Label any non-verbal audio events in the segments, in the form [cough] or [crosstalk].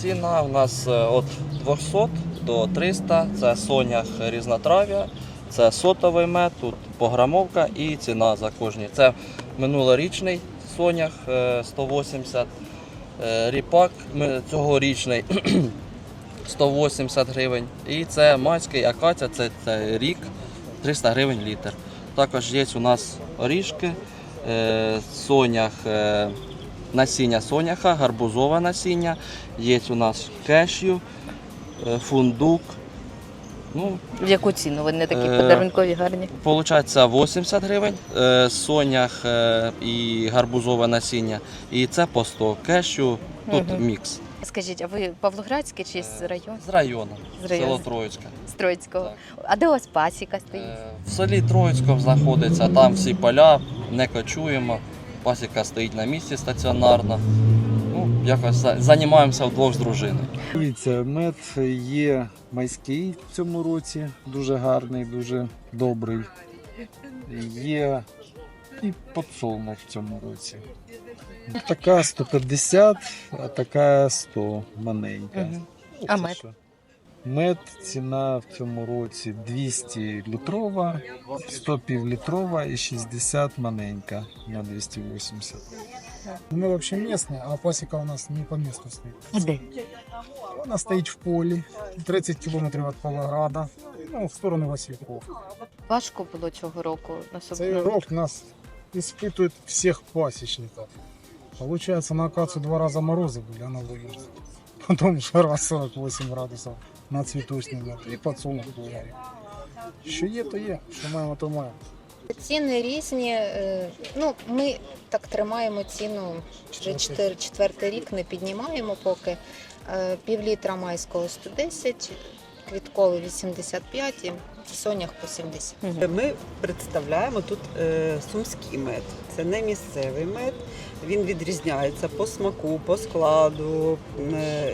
ціна у нас від 200 до 300. Це сонях різнотрав'я, це сотовий мед, тут пограмовка і ціна за кожні. Це минулорічний сонях е, 180, е, ріпак цьогорічний [clears throat] 180 гривень. І це майський акація, це, це рік 300 гривень літр. Також є у нас орішки, е, сонях, е, насіння соняха, гарбузове насіння, є у нас кешю, е, фундук. Ну, В яку ціну? Вони такі Е, подарункові гарні. Получається 80 гривень, е, сонях е, і гарбузове насіння. І це по 100 кешю, тут Мгм. мікс. Скажіть, а ви Павлоградський чи з району? З району, З району. село Троїцьке. Строїцького? Так. А де у вас пасіка стоїть? Е, В селі Троїцькому знаходиться, там всі поля, не кочуємо. Пасіка стоїть на місці стаціонарно. Ну, якось займаємося вдвох з дружиною. Дивіться, мед є майський в цьому році, дуже гарний, дуже добрий. Є і подсолнух в цьому році. Така 150, а така 100 маленька. Ну, А мед? що? Мед ціна в цьому році 200 літрова, 100 півлітрова і 60 маленька на 280. Мы вообще местные, а пасека у нас не по месту стоит. А де? Вона стоїть в полі, 30 кілометрів від Павлограда, ну, в сторону Васильков. Важко було цього року Цей особливо. рок нас испытывает всех пасечников. Получается, на акацию два раза морозы были, она вымерзла. Потом жара 48 градусов на цветочный мед. І подсолнух були. Що є, то є. Що маємо, то маємо. Ціни різні. е, Ну, ми так тримаємо ціну вже четвертий рік, не піднімаємо поки. Е, Півлітра майського 110, квітковий 85 і сонях по 70. Ми представляємо тут е, сумський мед. Це не місцевий мед. Він відрізняється по смаку, по складу. е,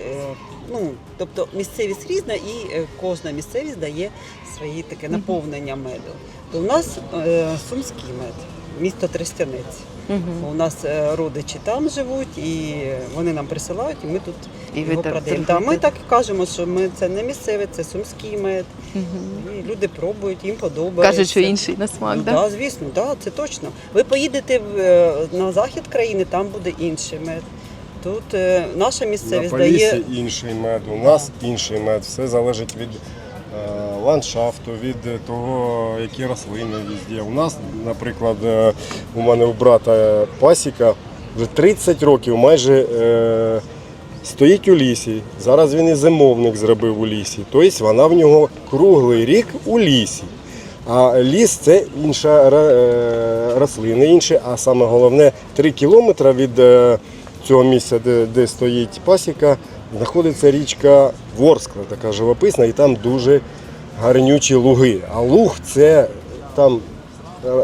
Ну, тобто місцевість різна і е, кожна місцевість дає свої таке наповнення меду. То у нас е, сумський мед, місто Трестянець. Мгм. У нас е, родичі там живуть, і вони нам присилають, і ми тут І його так продаємо. Да, ми так і кажемо, що ми це не місцевий, це сумський мед. Мгм. І люди пробують, їм подобається. Кажуть, що інший на смак, Ну, так? да, звісно, да, це точно. Ви поїдете в, е, на захід країни, там буде інший мед. Тут е, наша місцевість дає інший мед, у нас інший мед. Все залежить від е, ландшафту, від того, які рослини везде. У нас, наприклад, е, у мене у брата пасіка вже 30 років майже е, стоїть у лісі. Зараз він і зимовник зробив у лісі. Тобто вона в нього круглий рік у лісі. А ліс це інша е, рослина, інше, а саме головне 3 кілометри від е, цього місця, де, де стоїть пасіка, знаходиться річка Ворскла, така живописна, і там дуже гарнючі луги. А луг це там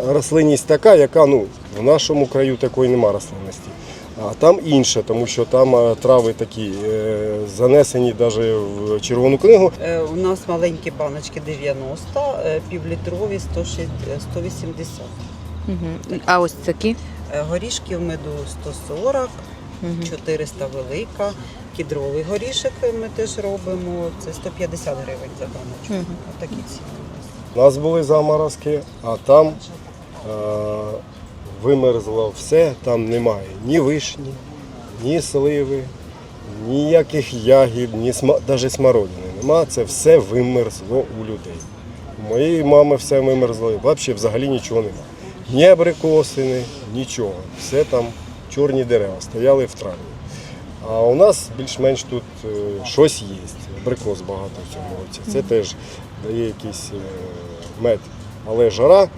рослинність така, яка ну, в нашому краю такої нема рослинності. А там інше, тому що там е, трави такі е, занесені навіть в червону книгу. е, у нас маленькі баночки 90, е, півлітрові 160, е, 180. Мгм. А ось такі? Е, Горішки в меду 140, 400 велика. Кідровий горішок ми теж робимо. Це 150 гривень за баночку. Мгм. Такі ціни. У нас були заморозки, а там е, вимерзло все, там немає ні вишні, ні сливи, ніяких ягід, ні сма... навіть смородини нема. Це все вимерзло у людей. У моєї мами все вимерзло, і взагалі взагалі нічого нема. Ні абрикосини, нічого. Все там чорні дерева стояли в траві. А у нас більш-менш тут е, щось є. Абрикос багато в цьому році. Це теж дає якийсь е, мед. Але жара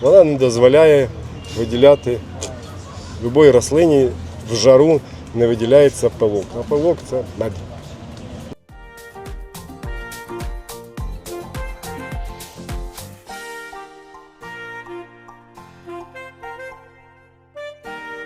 вона не дозволяє виділяти будь-якій рослині в жару не виділяється пилок. А пилок це мед.